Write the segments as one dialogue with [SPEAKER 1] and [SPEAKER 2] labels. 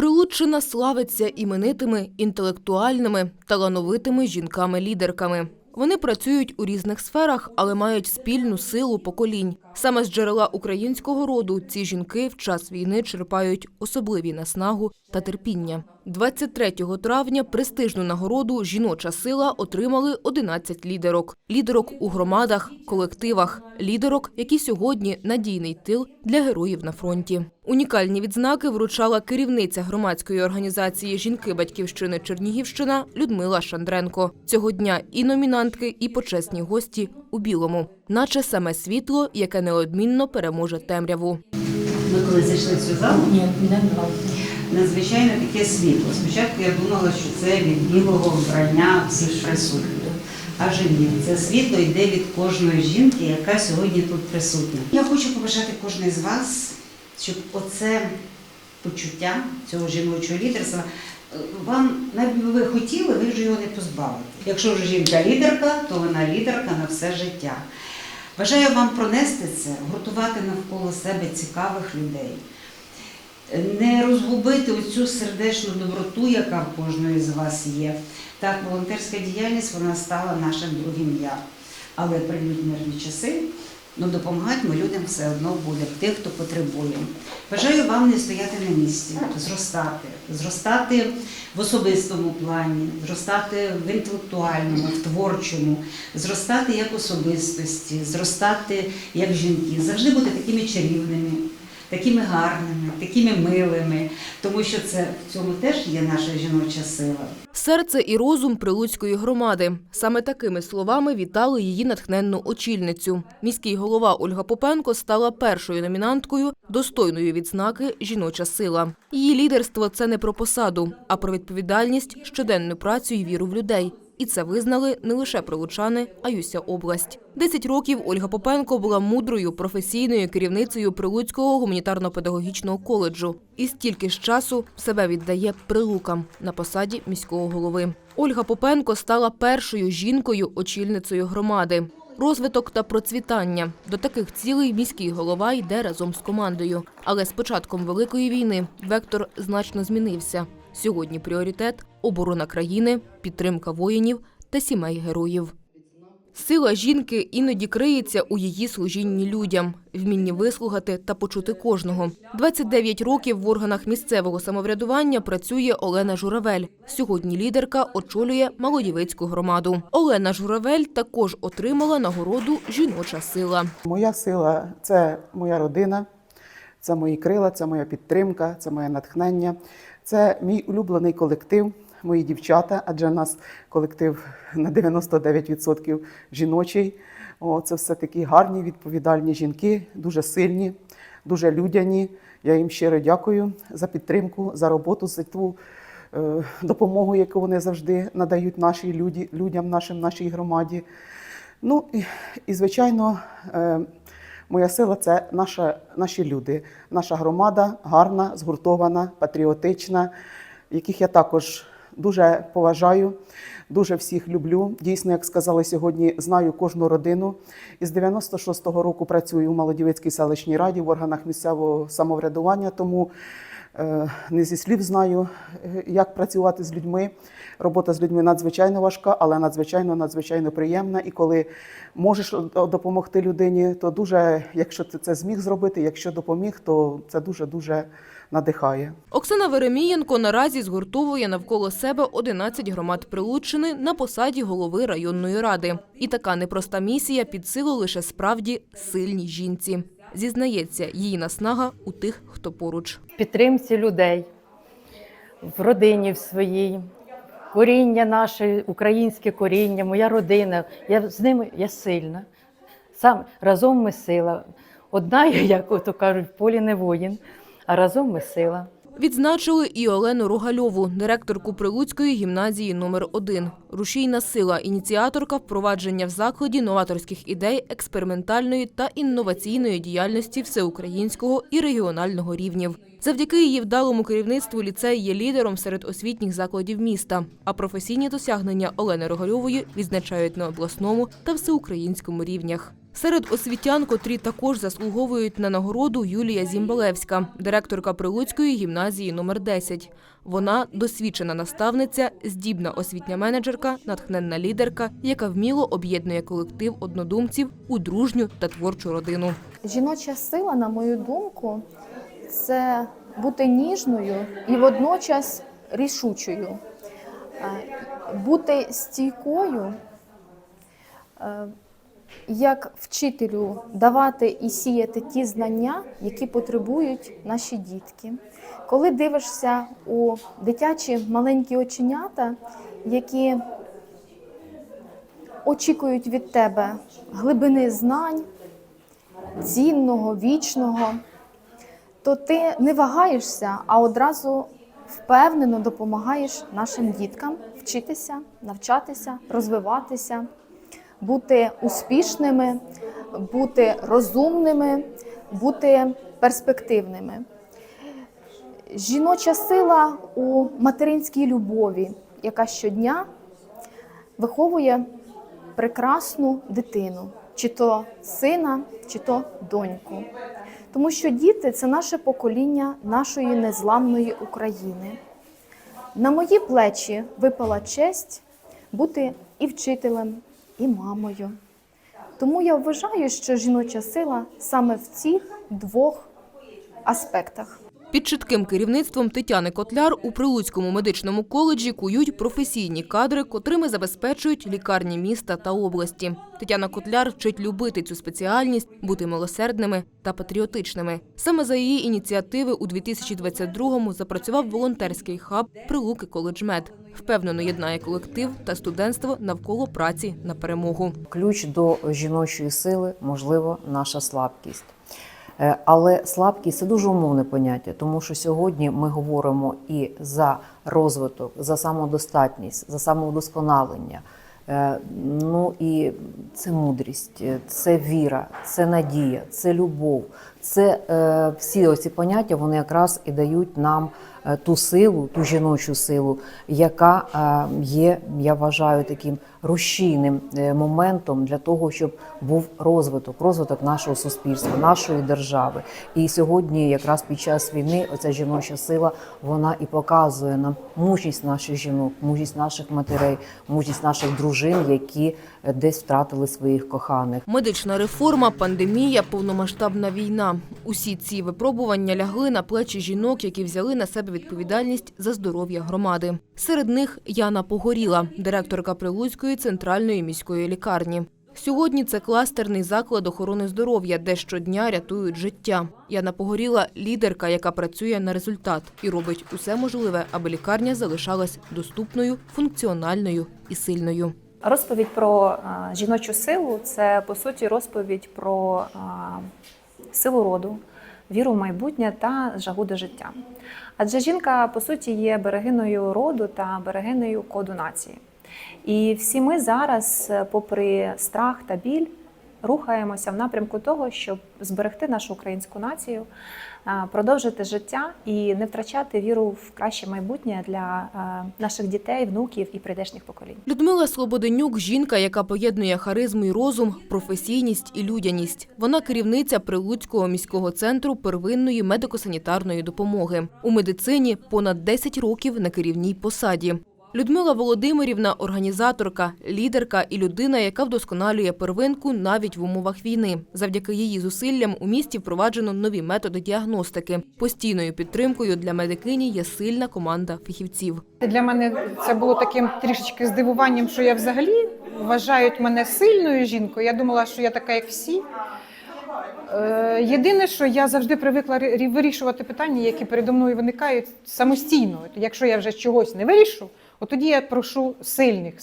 [SPEAKER 1] Прилуччина славиться іменитими, інтелектуальними, талановитими жінками-лідерками. Вони працюють у різних сферах, але мають спільну силу поколінь. Саме з джерела українського роду ці жінки в час війни черпають особливі наснагу та терпіння. 23 травня престижну нагороду Жіноча сила отримали 11 лідерок. Лідерок у громадах, колективах, лідерок, які сьогодні надійний тил для героїв на фронті. Унікальні відзнаки вручала керівниця громадської організації Жінки Батьківщини Чернігівщина Людмила Шандренко. Цього дня і номінантки, і почесні гості у білому, наче саме світло, яке неодмінно переможе темряву.
[SPEAKER 2] Ми коли зайшли в цю залу,
[SPEAKER 3] Ні, не брав.
[SPEAKER 2] Надзвичайно таке світло. Спочатку я думала, що це від білого вбрання всіх присутніх. Аже ні, це світло йде від кожної жінки, яка сьогодні тут присутня. Я хочу побажати кожної з вас, щоб оце почуття цього жіночого лідерства. е, Вам навіть ви хотіли, ви вже його не позбавите. Якщо вже жінка лідерка, то вона лідерка на все життя. Бажаю вам пронести це, гуртувати навколо себе цікавих людей, не розгубити оцю сердечну доброту, яка в кожної з вас є. Так, волонтерська діяльність вона стала нашим другим я. Але прийдуть мирні часи, ну допомагати ми людям все одно буде, тих, хто потребує. Бажаю вам не стояти на місці, зростати, зростати в особистому плані, зростати в інтелектуальному, в творчому, зростати як особистості, зростати як жінки, завжди бути такими чарівними, такими гарними, такими милими, тому що це в цьому теж є наша жіноча сила.
[SPEAKER 1] Серце і розум прилуцької громади. Саме такими словами вітали її натхненну очільницю. Міський голова Ольга Попенко стала першою номінанткою достойної відзнаки Жіноча сила. Її лідерство це не про посаду, а про відповідальність, щоденну працю і віру в людей. І це визнали не лише прилучани, а й уся область. Десять років Ольга Попенко була мудрою професійною керівницею Прилуцького гуманітарно-педагогічного коледжу. І стільки ж часу себе віддає прилукам на посаді міського голови. Ольга Попенко стала першою жінкою очільницею громади. Розвиток та процвітання до таких цілей міський голова йде разом з командою. Але з початком великої війни вектор значно змінився. Сьогодні пріоритет оборона країни, підтримка воїнів та сімей героїв. Сила жінки іноді криється у її служінні людям, вмінні вислухати та почути кожного. 29 років в органах місцевого самоврядування працює Олена Журавель. Сьогодні лідерка очолює Малодівецьку громаду. Олена Журавель також отримала нагороду Жіноча сила.
[SPEAKER 4] Моя сила це моя родина, це мої крила, це моя підтримка, це моє натхнення, це мій улюблений колектив, мої дівчата, адже у нас колектив на 99% жіночий. О, це все такі гарні, відповідальні жінки, дуже сильні, дуже людяні. Я їм щиро дякую за підтримку, за роботу, за ту е, допомогу, яку вони завжди надають нашій люді, людям, нашим, нашій громаді. Ну і, і звичайно, е, моя сила це наша, наші люди, наша громада гарна, згуртована, патріотична, яких я також дуже поважаю, дуже всіх люблю. Дійсно, як сказали сьогодні, знаю кожну родину. Із 96-го року працюю у Молодівецькій селищній раді в органах місцевого самоврядування, тому е, не зі слів знаю, е, як працювати з людьми. Робота з людьми надзвичайно важка, але надзвичайно надзвичайно приємна. І коли можеш допомогти людині, то дуже, якщо ти це зміг зробити, якщо допоміг, то це дуже дуже надихає.
[SPEAKER 1] Оксана Веремієнко наразі згуртовує навколо себе 11 громад Прилуччини на посаді голови районної ради. І така непроста місія під силу лише справді сильній жінці. Зізнається, її наснага у тих, хто поруч.
[SPEAKER 3] Підтримці людей, в родині в своїй, коріння наше, українське коріння, моя родина. Я з ними я сильна. Сам разом ми сила. Одна, я, як ото кажуть, в полі не воїн, разом ми сила.
[SPEAKER 1] Відзначили і Олену Рогальову, директорку Прилуцької гімназії номер 1 Рушійна сила, ініціаторка впровадження в закладі новаторських ідей, експериментальної та інноваційної діяльності всеукраїнського і регіонального рівнів. Завдяки її вдалому керівництву ліцей є лідером серед освітніх закладів міста. А професійні досягнення Олени Рогальової відзначають на обласному та всеукраїнському рівнях. Серед освітян, котрі також заслуговують на нагороду Юлія Зімбалевська, директорка Прилуцької гімназії номер 10. Вона досвідчена наставниця, здібна освітня менеджерка, натхненна лідерка, яка вміло об'єднує колектив однодумців у дружню та творчу родину.
[SPEAKER 5] Жіноча сила, на мою думку, це бути ніжною і водночас рішучою, Е, бути стійкою, е, як вчителю давати і сіяти ті знання, які потребують наші дітки. Коли дивишся у дитячі маленькі оченята, які очікують від тебе глибини знань, цінного, вічного, то ти не вагаєшся, а одразу впевнено допомагаєш нашим діткам вчитися, навчатися, розвиватися, бути успішними, бути розумними, бути перспективними. Жіноча сила у материнській любові, яка щодня виховує прекрасну дитину, чи то сина, чи то доньку. Тому що діти це наше покоління нашої незламної України. На мої плечі випала честь бути і вчителем, і мамою. Тому я вважаю, що жіноча сила саме в цих двох аспектах.
[SPEAKER 1] Під чітким керівництвом Тетяни Котляр у Прилуцькому медичному коледжі кують професійні кадри, котрими забезпечують лікарні міста та області. Тетяна Котляр вчить любити цю спеціальність, бути милосердними та патріотичними. Саме за її ініціативи у 2022-му запрацював волонтерський хаб Прилуки коледж Мед. Впевнено єднає колектив та студентство навколо праці на перемогу.
[SPEAKER 6] Ключ до жіночої сили, можливо, наша слабкість. Е, Але слабкість це дуже умовне поняття, тому що сьогодні ми говоримо і за розвиток, за самодостатність, за самовдосконалення. Е, Ну і це мудрість, е, це віра, це надія, це любов. Це всі оці поняття вони якраз і дають нам ту силу, ту жіночу силу, яка є, я вважаю, таким рушійним е, моментом для того, щоб був розвиток, розвиток нашого суспільства, нашої держави. І сьогодні, якраз під час війни, оця жіноча сила вона і показує нам мужність наших жінок, мужність наших матерей, мужність наших дружин, які е, десь втратили своїх коханих.
[SPEAKER 1] Медична реформа, пандемія, повномасштабна війна. Усі ці випробування лягли на плечі жінок, які взяли на себе відповідальність за здоров'я громади. Серед них Яна Погоріла, директорка Прилуцької центральної міської лікарні. Сьогодні це кластерний заклад охорони здоров'я, де щодня рятують життя. Яна Погоріла – лідерка, яка працює на результат і робить усе можливе, аби лікарня залишалась доступною, функціональною і сильною.
[SPEAKER 7] Розповідь про жіночу силу це по суті розповідь про силу роду, віру в майбутнє та жагу до життя. Адже жінка, по суті, є берегиною роду та берегиною коду нації. І всі ми зараз, е, попри страх та біль, рухаємося в напрямку того, щоб зберегти нашу українську націю, продовжити життя і не втрачати віру в краще майбутнє для наших дітей, внуків і прийдешніх поколінь.
[SPEAKER 1] Людмила Слободенюк – жінка, яка поєднує харизму і розум, професійність і людяність. Вона керівниця Прилуцького міського центру первинної медико-санітарної допомоги. У медицині понад 10 років на керівній посаді. Людмила Володимирівна – організаторка, лідерка і людина, яка вдосконалює первинку навіть в умовах війни. Завдяки її зусиллям у місті впроваджено нові методи діагностики. Постійною підтримкою для медикині є сильна команда фахівців.
[SPEAKER 8] Для мене це було таким трішечки здивуванням, що я взагалі вважають мене сильною жінкою. Я думала, що я така, як всі. Е, Єдине, що я завжди привикла вирішувати питання, які передо мною виникають самостійно. Якщо я вже чогось не вирішу, от тоді я прошу сильних,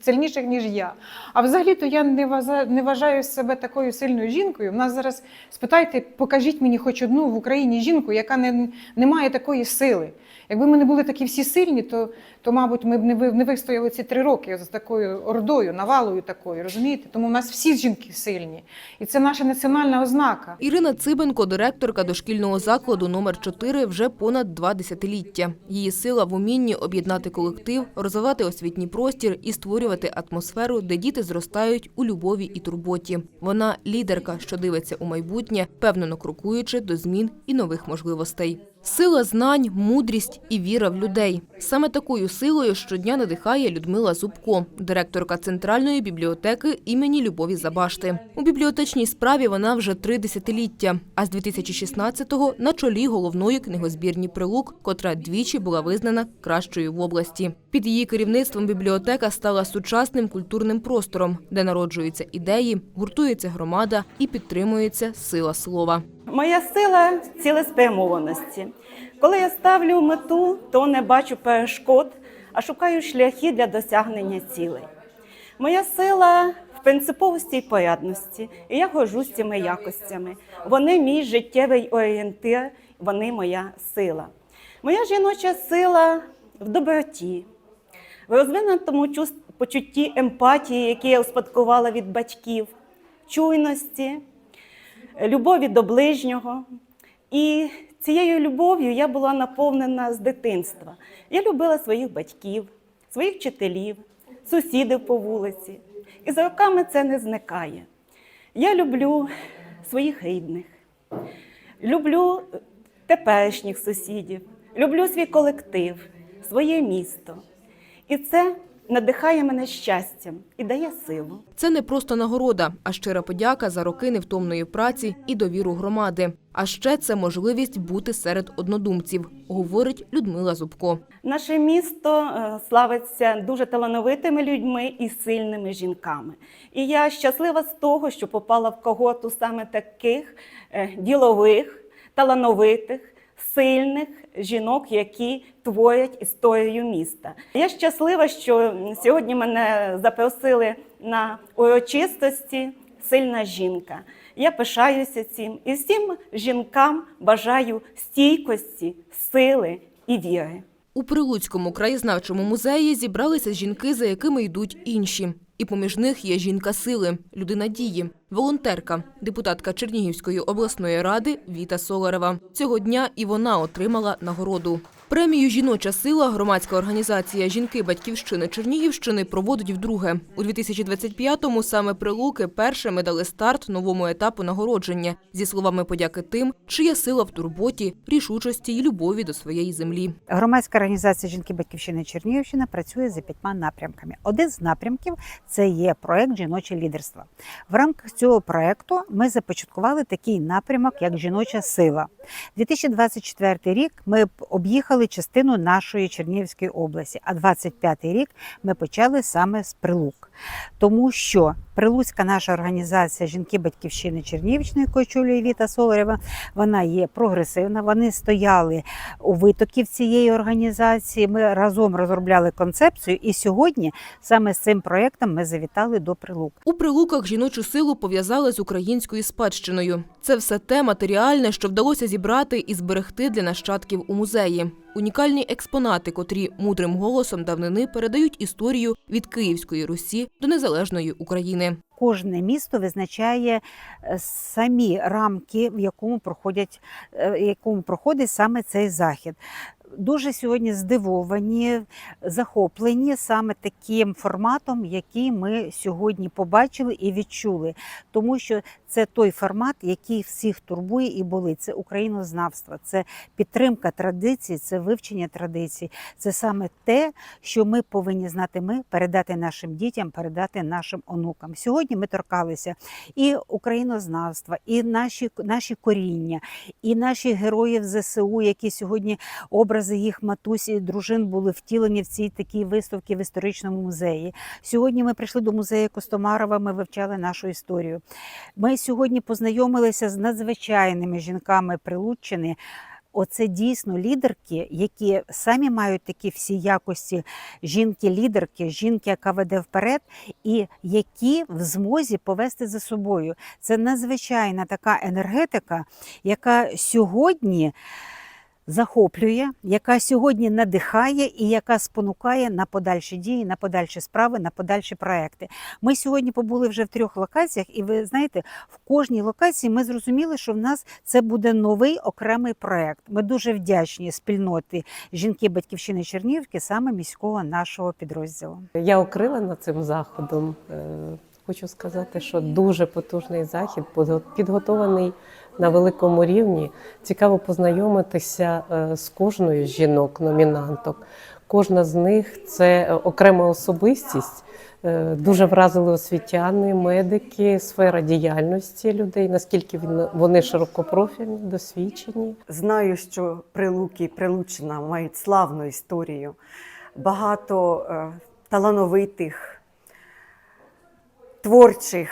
[SPEAKER 8] сильніших, ніж я. А взагалі-то я не, вважаю себе такою сильною жінкою. У нас зараз спитайте, покажіть мені хоч одну в Україні жінку, яка не, не має такої сили. Якби ми не були такі всі сильні, то, то мабуть, ми б не, не вистояли ці три роки з такою ордою, навалою такою, розумієте? Тому в нас всі жінки сильні. І це наша національна ознака.
[SPEAKER 1] Ірина Цибенко – директорка дошкільного закладу номер 4 вже понад два десятиліття. Її сила в умінні об'єднати колектив розвивати освітній простір і створювати атмосферу, де діти зростають у любові і турботі. Вона лідерка, що дивиться у майбутнє, впевнено крокуючи до змін і нових можливостей. Сила знань, мудрість і віра в людей. Саме такою силою щодня надихає Людмила Зубко, директорка центральної бібліотеки імені Любові Забашти. У бібліотечній справі вона вже три десятиліття, а з 2016-го на чолі головної книгозбірні прилук, котра двічі була визнана кращою в області. Під її керівництвом бібліотека стала сучасним культурним простором, де народжуються ідеї, гуртується громада і підтримується сила слова.
[SPEAKER 9] Моя сила цілеспрямованості. Коли я ставлю мету, то не бачу перешкод, а шукаю шляхи для досягнення цілей. Моя сила в принциповості і порядності, і я горжусь цими якостями. Вони мій життєвий орієнтир, вони моя сила. Моя жіноча сила в доброті, в розвинутому почутті емпатії, яке я успадкувала від батьків, чуйності, любові до ближнього. І цією любов'ю я була наповнена з дитинства. Я любила своїх батьків, своїх вчителів, сусідів по вулиці. І за роками це не зникає. Я люблю своїх рідних, люблю теперішніх сусідів, люблю свій колектив, своє місто. І це надихає мене щастям і дає силу.
[SPEAKER 1] Це не просто нагорода, а щира подяка за роки невтомної праці і довіру громади. А ще це можливість бути серед однодумців, говорить Людмила Зубко.
[SPEAKER 9] Наше місто е, славиться дуже талановитими людьми і сильними жінками. І я щаслива з того, що попала в коготу саме таких е, ділових, талановитих, сильних жінок, які творять історію міста. Я щаслива, що сьогодні мене запросили на урочистості сильна жінка. Я пишаюся цим і всім жінкам бажаю стійкості, сили і віри.
[SPEAKER 1] У Прилуцькому краєзнавчому музеї зібралися жінки, за якими йдуть інші. І поміж них є жінка сили, людина дії, волонтерка, депутатка Чернігівської обласної ради Віта Соларева. Цього дня і вона отримала нагороду. Премію Жіноча сила громадська організація Жінки Батьківщини Чернігівщини проводить вдруге. У 2025-му саме прилуки першими дали старт новому етапу нагородження зі словами подяки тим, чия сила в турботі, рішучості і любові до своєї землі.
[SPEAKER 2] Громадська організація Жінки Батьківщини Чернігівщина працює за п'ятьма напрямками. Один з напрямків це є проект Жіноче лідерство. В рамках цього проекту ми започаткували такий напрямок, як жіноча сила. 2024 рік ми б об'їхали частину нашої Чернігівської області, а 25 рік ми почали саме з Прилук. Тому що Прилуцька наша організація Жінки Батьківщини Чернігівщини, яку очолює Віта Соларева, вона є прогресивна. Вони стояли у витоків цієї організації. Ми разом розробляли концепцію, і сьогодні саме з цим проєктом ми завітали до Прилук.
[SPEAKER 1] У прилуках жіночу силу пов'язали з українською спадщиною. Це все те матеріальне, що вдалося зібрати і зберегти для нащадків у музеї. Унікальні експонати, котрі мудрим голосом давнини передають історію від Київської Русі до незалежної України.
[SPEAKER 2] Кожне місто визначає е, самі рамки, в якому проходять, е, якому проходить саме цей захід. Дуже сьогодні здивовані, захоплені саме таким форматом, який ми сьогодні побачили і відчули, тому що це той формат, який всіх турбує і болить. Це українознавство, це підтримка традицій, це вивчення традицій. Це саме те, що ми повинні знати. Ми передати нашим дітям, передати нашим онукам. Сьогодні ми торкалися і українознавства, і наші, наші коріння, і наші героїв ЗСУ, які сьогодні образи їх матусь і дружин були втілені в цій такій виставці в історичному музеї. Сьогодні ми прийшли до музею Костомарова. Ми вивчали нашу історію. Ми сьогодні познайомилися з надзвичайними жінками Прилуччини. Оце дійсно лідерки, які самі мають такі всі якості жінки-лідерки, жінки, яка веде вперед, і які в змозі повести за собою. Це надзвичайна така енергетика, яка сьогодні захоплює, яка сьогодні надихає і яка спонукає на подальші дії, на подальші справи, на подальші проекти. Ми сьогодні побули вже в трьох локаціях, і ви знаєте, в кожній локації ми зрозуміли, що в нас це буде новий окремий проект. Ми дуже вдячні спільноти жінки Батьківщини Чернігівки, саме міського нашого підрозділу.
[SPEAKER 10] Я окрилена цим заходом. Хочу сказати, що дуже потужний захід, підготований на великому рівні. Цікаво познайомитися е, з кожною з жінок-номінанток. Кожна з них це е, окрема особистість. Е, Дуже вразили освітяни, медики, сфера діяльності людей, наскільки вони широкопрофільні, досвідчені.
[SPEAKER 11] Знаю, що Прилуки і Прилучина мають славну історію. Багато талановитих, творчих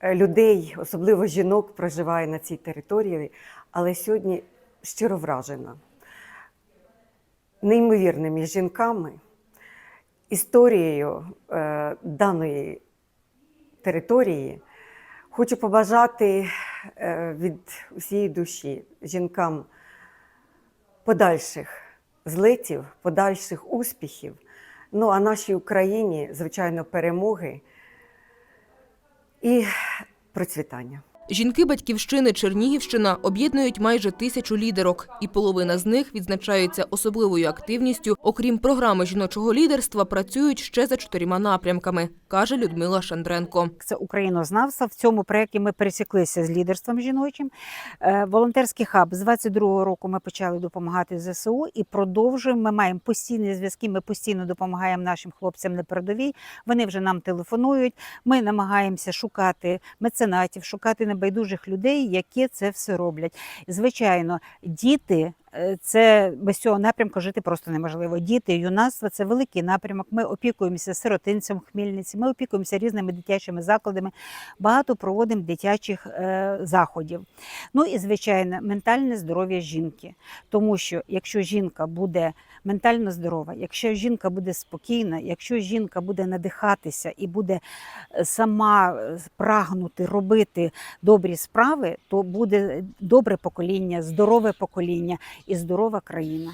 [SPEAKER 11] е, людей, особливо жінок, проживає на цій території, але сьогодні щиро вражена неймовірними жінками, історією е, даної території. Хочу побажати е, від усієї душі жінкам подальших злетів, подальших успіхів. Ну а нашій Україні, звичайно, перемоги і процвітання.
[SPEAKER 1] Жінки батьківщини Чернігівщина об'єднують майже тисячу лідерок, і половина з них відзначаються особливою активністю. Окрім програми жіночого лідерства, працюють ще за чотирма напрямками, каже Людмила Шандренко.
[SPEAKER 2] це українознавство. В цьому проєкті ми пересіклися з лідерством жіночим. Е, Волонтерський хаб з 22-го року ми почали допомагати ЗСУ і продовжуємо. Ми маємо постійні зв'язки. Ми постійно допомагаємо нашим хлопцям на передовій. Вони вже нам телефонують. Ми намагаємося шукати меценатів, шукати небайдужих людей, які це все роблять. Звичайно, діти. Е, Це без цього напрямку жити просто неможливо. Діти, юнацтво це великий напрямок. Ми опікуємося сиротинцем в Хмельниці, ми опікуємося різними дитячими закладами. Багато проводимо дитячих е, заходів. Ну і звичайно, ментальне здоров'я жінки. Тому що якщо жінка буде ментально здорова, якщо жінка буде спокійна, якщо жінка буде надихатися і буде е, сама е, прагнути робити добрі справи, то буде добре покоління, здорове покоління і здорова країна.